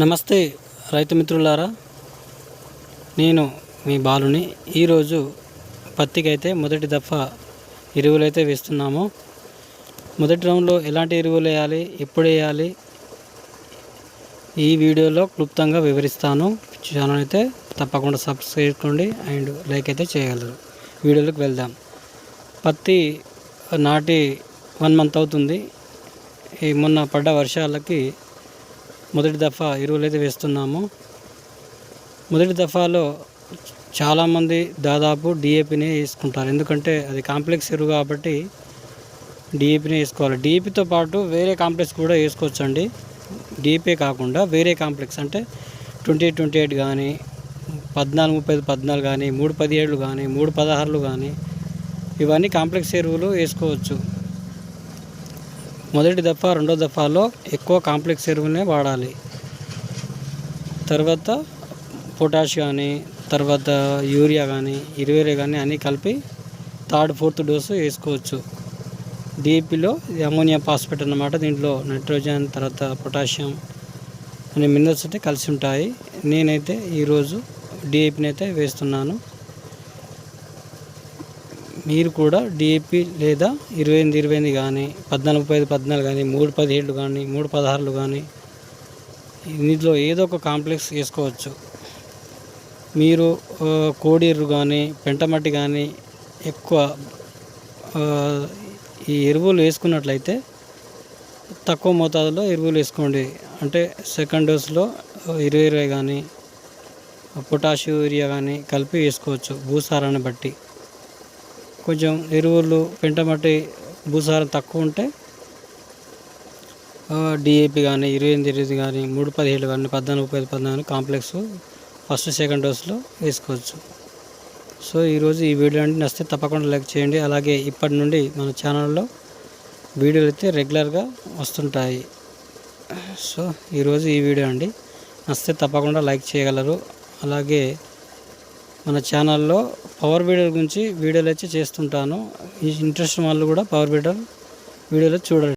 నమస్తే రైతు మిత్రులారా. నేను మీ బాలుని. ఈరోజు పత్తికైతే మొదటి దఫా ఎరువులు అయితే వేస్తున్నాము. మొదటి రౌండ్లో ఎలాంటి ఎరువులు వేయాలి ఎప్పుడు వేయాలి ఈ వీడియోలో క్లుప్తంగా వివరిస్తాను. ఛానల్ అయితే తప్పకుండా సబ్స్క్రైబ్ చేసుకోండి అండ్ లైక్ అయితే చేయగలరు. వీడియోలోకి వెళ్దాం. పత్తి నాటి వన్ మంత్ అవుతుంది. ఈ మొన్న పడ్డ వర్షాలకి మొదటి దఫా ఎరువులు అయితే వేస్తున్నాము. మొదటి దఫాలో చాలామంది దాదాపు డిఏపినే వేసుకుంటారు. ఎందుకంటే అది కాంప్లెక్స్ ఎరువు కాబట్టి డిఏపినే వేసుకోవాలి. డిఏపితో పాటు వేరే కాంప్లెక్స్ కూడా వేసుకోవచ్చండి. డిఏపీ కాకుండా వేరే కాంప్లెక్స్ అంటే ట్వంటీ ట్వంటీ ఎయిట్ కానీ పద్నాలుగు ముప్పై ఐదు పద్నాలుగు కానీ మూడు పదిహేడులు కానీ మూడు పదహారులు కానీ ఇవన్నీ కాంప్లెక్స్ ఎరువులు వేసుకోవచ్చు. మొదటి దఫా రెండో దఫాలో ఎక్కువ కాంప్లెక్స్ ఎరువులనే వాడాలి. తర్వాత పొటాష్ కానీ తర్వాత యూరియా కానీ ఇరవై కానీ అన్నీ కలిపి థర్డ్ ఫోర్త్ డోసు వేసుకోవచ్చు. డిఏపిలో అమోనియా ఫాస్ఫేట్ అన్నమాట దీంట్లో నైట్రోజన్ తర్వాత పొటాషియం అనే మినరల్స్ అయితే కలిసి ఉంటాయి. నేనైతే ఈరోజు డిఏపిని అయితే వేస్తున్నాను. మీరు కూడా డిఏపి లేదా ఇరవై ఎనిమిది ఇరవై ఎనిమిది కానీ పద్నాలుగు ముప్పై ఐదు పద్నాలుగు కానీ మూడు పదిహేళ్ళు కానీ మూడు పదహారులు కానీ ఇందులో ఏదో ఒక కాంప్లెక్స్ వేసుకోవచ్చు. మీరు ఆ, కానీ పెంటమట్టి కానీ ఎక్కువ ఈ ఎరువులు వేసుకున్నట్లయితే తక్కువ మోతాదులో ఎరువులు వేసుకోండి. అంటే సెకండ్ డోస్లో ఇరవై ఇరవై కానీ పొటాష్ యూరియా కానీ కలిపి వేసుకోవచ్చు భూసారాన్ని బట్టి. కొంచెం ఎరువులు పెంటమట్టి భూసారం తక్కువ ఉంటే డిఏపి కానీ ఇరవై ఎనిమిది ఇరవై కానీ మూడు పదిహేడు కానీ పద్నాలుగు ముప్పై పద్నాలుగు కాంప్లెక్స్ ఫస్ట్ సెకండ్ డోస్లో వేసుకోవచ్చు. సో ఈరోజు ఈ వీడియో అంటే నచ్చితే తప్పకుండా లైక్ చేయండి. అలాగే ఇప్పటి నుండి మన ఛానల్లో వీడియోలు అయితే రెగ్యులర్గా వస్తుంటాయి. సో ఈరోజు ఈ వీడియో అండి. నచ్చితే తప్పకుండా లైక్ చేయగలరు. అలాగే మన ఛానల్లో పవర్ బీడర్ గురించి వీడియోలు అయితే చేస్తుంటాను. ఈ ఇంట్రెస్ట్ వాళ్ళు కూడా పవర్ బీడర్ వీడియోలో చూడండి.